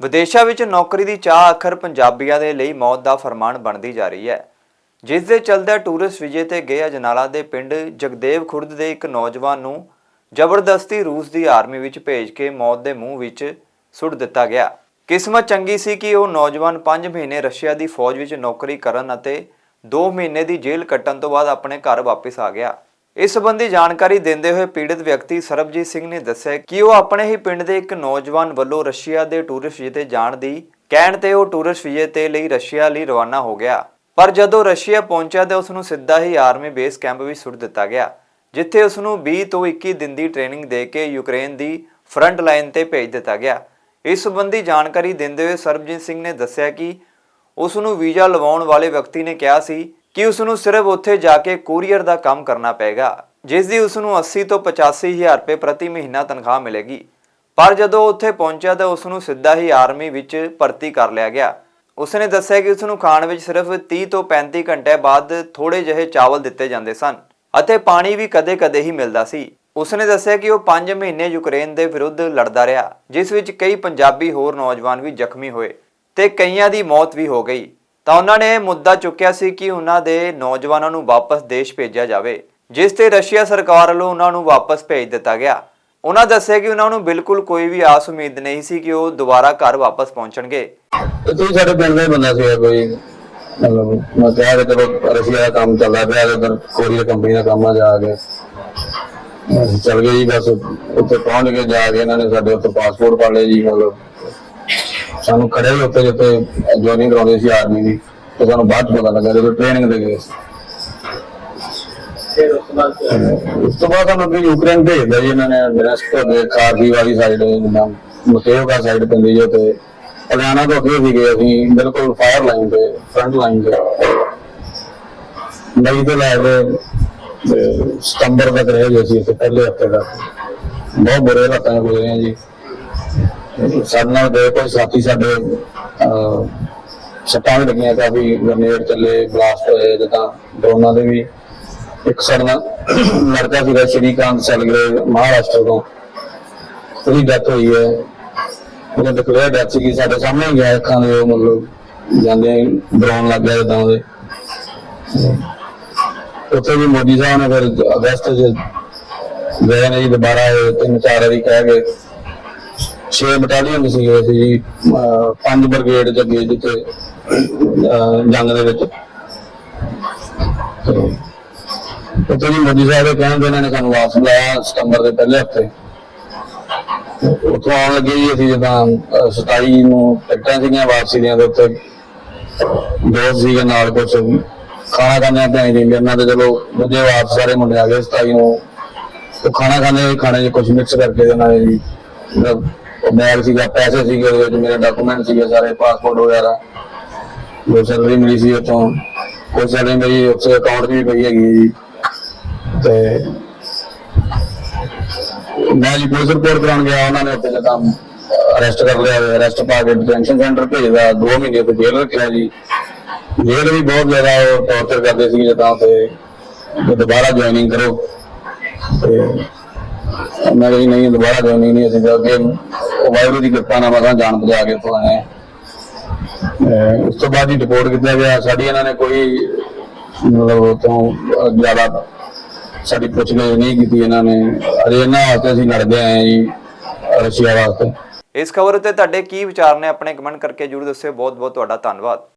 ਵਿਦੇਸ਼ਾਂ ਵਿੱਚ ਨੌਕਰੀ ਦੀ ਚਾਹ ਅੱਖਰ ਪੰਜਾਬੀਆਂ ਦੇ ਲਈ ਮੌਤ ਦਾ ਫਰਮਾਨ ਬਣਦੀ ਜਾ ਰਹੀ ਹੈ। ਜਿਸ ਦੇ ਚਲਦੇ ਟੂਰਿਸਟ ਵਿਜੇ ਤੇ ਗਏ ਅਜਨਾਲਾ ਦੇ ਪਿੰਡ ਜਗਦੇਵ ਖੁਰਦ ਦੇ ਇੱਕ ਨੌਜਵਾਨ ਨੂੰ ਜ਼ਬਰਦਸਤੀ ਰੂਸ ਦੀ ਆਰਮੀ ਵਿੱਚ ਭੇਜ ਕੇ ਮੌਤ ਦੇ ਮੂੰਹ ਵਿੱਚ ਸੁੱਟ ਦਿੱਤਾ ਗਿਆ। ਕਿਸਮਤ ਚੰਗੀ ਸੀ ਕਿ ਉਹ ਨੌਜਵਾਨ 5 ਮਹੀਨੇ ਰਸ਼ੀਆ ਦੀ ਫੌਜ ਵਿੱਚ ਨੌਕਰੀ ਕਰਨ ਅਤੇ 2 ਮਹੀਨੇ ਦੀ ਜੇਲ੍ਹ ਕੱਟਣ ਤੋਂ ਬਾਅਦ ਆਪਣੇ ਘਰ ਵਾਪਸ ਆ ਗਿਆ। ਇਸ ਸੰਬੰਧੀ ਜਾਣਕਾਰੀ ਦਿੰਦੇ ਹੋਏ ਪੀੜਤ ਵਿਅਕਤੀ ਸਰਬਜੀਤ ਸਿੰਘ ਨੇ ਦੱਸਿਆ ਕਿ ਉਹ ਆਪਣੇ ਹੀ ਪਿੰਡ ਦੇ ਇੱਕ ਨੌਜਵਾਨ ਵੱਲੋਂ ਰਸ਼ੀਆ ਦੇ ਟੂਰਿਸਟ ਵੀਜ਼ੇ ਤੇ ਜਾਣ ਦੀ ਕਹਿਣ ਤੇ ਉਹ ਟੂਰਿਸਟ ਵੀਜ਼ੇ ਤੇ ਲਈ ਰਸ਼ੀਆ ਲਈ ਰਵਾਨਾ ਹੋ ਗਿਆ। ਪਰ ਜਦੋਂ ਰਸ਼ੀਆ ਪਹੁੰਚਿਆ ਤਾਂ ਉਸ ਨੂੰ ਸਿੱਧਾ ਹੀ ਆਰਮੀ ਬੇਸ ਕੈਂਪ ਵਿੱਚ ਸੁੱਟ ਦਿੱਤਾ ਗਿਆ, ਜਿੱਥੇ ਉਸ ਨੂੰ 20 ਤੋਂ 21 ਦਿਨ ਦੀ ਟ੍ਰੇਨਿੰਗ ਦੇ ਕੇ ਯੂਕਰੇਨ ਦੀ ਫਰੰਟ ਲਾਈਨ ਤੇ ਭੇਜ ਦਿੱਤਾ ਗਿਆ। ਇਸ ਸੰਬੰਧੀ ਜਾਣਕਾਰੀ ਦਿੰਦੇ ਹੋਏ ਸਰਬਜੀਤ ਸਿੰਘ ਨੇ ਦੱਸਿਆ ਕਿ ਉਸ ਨੂੰ ਵੀਜ਼ਾ ਲਵਾਉਣ ਵਾਲੇ ਵਿਅਕਤੀ ਨੇ ਕਿਹਾ ਸੀ ਕਿ ਉਸ ਨੂੰ ਸਿਰਫ ਉੱਥੇ ਜਾ ਕੇ ਕੋਰੀਅਰ ਦਾ ਕੰਮ ਕਰਨਾ ਪਏਗਾ ਜਿਸ ਦੀ ਉਸ ਨੂੰ 80 ਤੋਂ 85 ਹਜ਼ਾਰ ਰੁਪਏ ਪ੍ਰਤੀ ਮਹੀਨਾ ਤਨਖਾਹ ਮਿਲੇਗੀ। ਪਰ ਜਦੋਂ ਉੱਥੇ ਪਹੁੰਚਿਆ ਤਾਂ ਉਸ ਨੂੰ ਸਿੱਧਾ ਹੀ ਆਰਮੀ ਵਿੱਚ ਭਰਤੀ ਕਰ ਲਿਆ ਗਿਆ। ਉਸ ਨੇ ਦੱਸਿਆ ਕਿ ਉਸ ਨੂੰ ਖਾਣ ਵਿੱਚ ਸਿਰਫ 30 ਤੋਂ 35 ਘੰਟੇ ਬਾਅਦ ਥੋੜੇ ਜਿਹੇ ਚਾਵਲ ਦਿੱਤੇ ਜਾਂਦੇ ਸਨ ਅਤੇ ਪਾਣੀ ਵੀ ਕਦੇ-ਕਦੇ ਹੀ ਮਿਲਦਾ ਸੀ। ਉਸ ਨੇ ਦੱਸਿਆ ਕਿ ਉਹ 5 ਮਹੀਨੇ ਯੂਕਰੇਨ ਦੇ ਵਿਰੁੱਧ ਲੜਦਾ ਰਿਹਾ, ਜਿਸ ਵਿੱਚ ਕਈ ਪੰਜਾਬੀ ਹੋਰ ਨੌਜਵਾਨ ਵੀ ਜ਼ਖਮੀ ਹੋਏ ਤੇ ਕਈਆਂ ਦੀ ਮੌਤ ਵੀ ਹੋ ਗਈ। ਤਾਂ ਉਹਨਾਂ ਨੇ ਮੁੱਦਾ ਚੁੱਕਿਆ ਸੀ ਕਿ ਉਹਨਾਂ ਦੇ ਨੌਜਵਾਨਾਂ ਨੂੰ ਵਾਪਸ ਦੇਸ਼ ਭੇਜਿਆ ਜਾਵੇ, ਜਿਸ ਤੇ ਰਸ਼ੀਆ ਸਰਕਾਰ ਵੱਲੋਂ ਉਹਨਾਂ ਨੂੰ ਵਾਪਸ ਭੇਜ ਦਿੱਤਾ ਗਿਆ। ਉਹਨਾਂ ਦੱਸਿਆ ਕਿ ਉਹਨਾਂ ਨੂੰ ਬਿਲਕੁਲ ਕੋਈ ਵੀ ਆਸ ਉਮੀਦ ਨਹੀਂ ਸੀ ਕਿ ਉਹ ਦੁਬਾਰਾ ਘਰ ਵਾਪਸ ਪਹੁੰਚਣਗੇ। ਤੇ ਸਾਡੇ ਪਿੰਡ ਦਾ ਹੀ ਬੰਦਾ ਸੀ ਕੋਈ, ਮਤਲਬ ਮੈਂ ਕਿਹਾ ਕਿ ਚਲੋ ਰਸ਼ੀਆ ਦਾ ਕੰਮ ਚੱਲਦਾ ਪਿਆ, ਤੇ ਉਧਰ ਕੋਰੀਅਰ ਕੰਪਨੀ ਦਾ ਕੰਮ ਆ ਜਾ ਕੇ। ਚੱਲ ਗਏ ਜੀ, ਬਸ ਉੱਥੇ ਪਹੁੰਚ ਕੇ ਜਾ ਕੇ ਇਹਨਾਂ ਨੇ ਸਾਡੇ ਉੱਤੇ ਪਾਸਪੋਰਟ ਪਾ ਲਏ ਜੀ, ਮਤਲਬ ਸਾਨੂੰ ਖੜੇ ਹੀ ਉੱਤੇ ਜਿੱਥੇ ਜੁਆਇਨਿੰਗ ਕਰਾਉਂਦੇ ਸੀ ਆਰਮੀ ਦੀ ਤੇ ਸਾਨੂੰ ਬਾਅਦ 'ਚ ਪਤਾ ਲੱਗਾ ਜਦੋਂ ਟ੍ਰੇਨਿੰਗ ਦੇ ਗਏ ਸੀ। ਉਸ ਤੋਂ ਬਾਅਦ ਸਾਨੂੰ ਅੱਗੇ ਯੂਕਰੇਨ ਭੇਜਦਾ ਜੀ ਇਹਨਾਂ ਨੇ ਡਰੈਸਕ ਦੇ ਕਾਰਗੀ ਵਾਲੀ ਸਾਈਡ ਜਿੱਦਾਂ ਮਕੇਵਕਾ ਸਾਈਡ ਪੈਂਦੀ ਜੋ ਤੇ ਹਰਿਆਣਾ ਤੋਂ ਅੱਗੇ ਵੀ ਗਏ ਅਸੀਂ ਬਿਲਕੁਲ ਫਾਇਰ ਲਾਈਨ ਤੇ ਫਰੰਟ ਲਾਈਨ ਤੇ। ਮਈ ਤੋਂ ਲੈ ਕੇ ਸਤੰਬਰ ਤੱਕ ਰਹੇ ਜੀ ਅਸੀਂ ਇੱਥੇ ਪਹਿਲੇ ਹਫ਼ਤੇ ਤੱਕ। ਬਹੁਤ ਬੁਰੇ ਹਾਲਾਤਾਂ ਗੁਜ਼ਰੇ ਹਾਂ ਜੀ। ਸਾਡੇ ਨਾਲ ਗਏ ਕੋਈ ਸਾਥੀ ਸਾਡੇ ਸੱਟਾਂ ਲੱਗੀਆਂ ਕਾਫੀ ਗ੍ਰਨੇਡ ਚੱਲੇ ਬਲਾਸਟ ਹੋਏ ਜਿੱਦਾਂ ਡਰੋਨਾਂ ਦੇ ਵੀ। ਇੱਕ ਸਾਡੇ ਲੜਕਾ ਸੀਗਾ ਸ਼੍ਰੀਕਾਂਤ ਸੈਲਗਰੇ ਮਹਾਰਾਸ਼ਟਰ ਤੋਂ। ਉਹਦੀ ਡੈਥ ਹੋਈ ਹੈ। ਉਹਨੇ ਡਿਕਲੇਅਰ ਡੈਥ ਸੀ ਸਾਡੇ ਸਾਹਮਣੇ ਹੀ ਗਿਆ ਅੱਖਾਂ ਦੇ ਮਤਲਬ ਜਾਂਦੇ ਡਰਾਉਣ ਲੱਗ ਗਿਆ ਜਿੱਦਾਂ ਉਹਦੇ। ਉੱਥੇ ਵੀ ਮੋਦੀ ਸਾਹਿਬ ਨੇ ਫਿਰ ਅਗਸਤ ਚ ਗਏ ਨੇ ਜੀ, ਦੁਬਾਰਾ ਇਹ ਤਿੰਨ ਚਾਰ ਵਾਰੀ ਕਹਿ ਗਏ 6 ਬਟਾਲੀਅਨ ਸੀ ਗਏ ਜੀ, ਅਹ ਪੰਜ ਬ੍ਰਿਗੇਡ ਚ ਅੱਗੇ ਜੰਗ ਦੇ ਵਿੱਚ। ਤੇ ਜੀ ਮੋਦੀ ਸਾਹਿਬ ਦੇ ਕਹਿਣ ਤੇ ਇਹਨਾਂ ਨੇ ਸਾਨੂੰ ਵਾਪਸ ਬੁਲਾਇਆ ਸਤੰਬਰ ਦੇ ਪਹਿਲੇ ਹਫ਼ਤੇ। ਉੱਥੋਂ ਆਉਣ ਲੱਗੇ ਜੀ ਅਸੀਂ ਜਦੋਂ 27 ਨੂੰ ਟਿਕਟਾਂ ਸੀਗੀਆਂ ਵਾਪਸੀ ਦੀਆਂ ਦੇ ਉੱਤੇ ਦੋਸਤ ਸੀਗੇ ਨਾਲ ਕੁਛ। ਖਾਣਾ ਖਾਂਦੇ ਆਂ ਭੈਣ ਜੀ ਇਹਨਾਂ ਦੇ ਚਲੋ ਦੂਜੇ ਵਾਪਸ ਸਾਰੇ ਮੁੰਡੇ ਆ ਗਏ 27 ਨੂੰ। ਉਹ ਖਾਣਾ ਖਾਂਦੇ, ਖਾਣੇ 'ਚ ਕੁਝ ਮਿਕਸ ਕਰਕੇ ਦੇ ਨਾਲ ਜੀ। ਬੈਗ ਸੀਗਾ, ਪੈਸੇ ਸੀਗੇ ਉਹਦੇ ਵਿੱਚ, ਮੇਰੇ ਡਾਕੂਮੈਂਟ ਸੀਗੇ ਸਾਰੇ ਪਾਸਪੋਰਟ ਵਗੈਰਾ। ਜੋ ਸੈਲਰੀ ਮਿਲੀ ਸੀ ਉੱਥੋਂ। ਕੋਈ ਸੈਲਰੀ ਮੇਰੀ ਉੱਥੇ ਅਕਾਊਂਟ 'ਚ ਵੀ ਪਈ ਹੈਗੀ ਜੀ। ਤੇ ਮੈਂ ਜੀ ਪੁਲਿਸ ਰਿਪੋਰਟ ਕਰਾਉਣ ਗਿਆ, ਉਹਨਾਂ ਨੇ ਉੱਥੇ ਜਦੋਂ ਅਰੈਸਟ ਕਰ ਲਿਆ ਅਰੈਸਟ ਪਾ ਕੇ ਡਿਟੈਂਸ਼ਨ ਸੈਂਟਰ ਭੇਜਦਾ। 2 ਮਹੀਨੇ ਤੋਂ ਜੇਲ੍ਹ ਰੱਖਿਆ ਜੀ। ਜੇਲ੍ਹ ਵੀ ਬਹੁਤ ਜ਼ਿਆਦਾ ਉਹ ਟੌਰਚਰ ਕਰਦੇ ਸੀ ਜਦੋਂ ਤੇ ਦੁਬਾਰਾ ਜੁਆਇਨਿੰਗ ਕਰੋ। ਤੇ ਮੈਂ ਕਿਹਾ ਜੀ, ਨਹੀਂ, ਦੁਬਾਰਾ ਜੁਆਇਨਿੰਗ ਨਹੀਂ, ਅਸੀਂ ਅੱਗੇ ਉਹ ਵਾਇਰੂ ਦੀ ਕਿਰਪਾ ਨਾਲ ਮਸਾਂ ਜਾਣ ਬਚਾ ਕੇ ਤੋਂ ਆਏ ਉਸ ਤੋਂ ਬਾਅਦ ਹੀ ਰਿਪੋਰਟ ਕੀਤਾ ਗਿਆ। ਸਾਡੀ ਇਹਨਾਂ ਨੇ ਕੋਈ, ਮਤਲਬ ਤੋਂ ਜ਼ਿਆਦਾ ਸਾਡੀ ਪੁੱਛਗਿੱਛ ਨਹੀਂ ਕੀਤੀ ਇਹਨਾਂ ਨੇ। ਅਜੇ ਇਹਨਾਂ ਵਾਸਤੇ ਅਸੀਂ ਲੜਦੇ ਆਏ ਹਾਂ ਜੀ, ਰਸ਼ੀਆ ਵਾਸਤੇ। ਇਸ ਖਬਰ ਉੱਤੇ ਤੁਹਾਡੇ ਕੀ ਵਿਚਾਰ ਨੇ? ਆਪਣੇ ਕਮੈਂਟ ਕਰਕੇ ਜਰੂਰ ਦੱਸਿਓ। ਬਹੁਤ ਬਹੁਤ ਤੁਹਾਡਾ ਧੰਨਵਾਦ।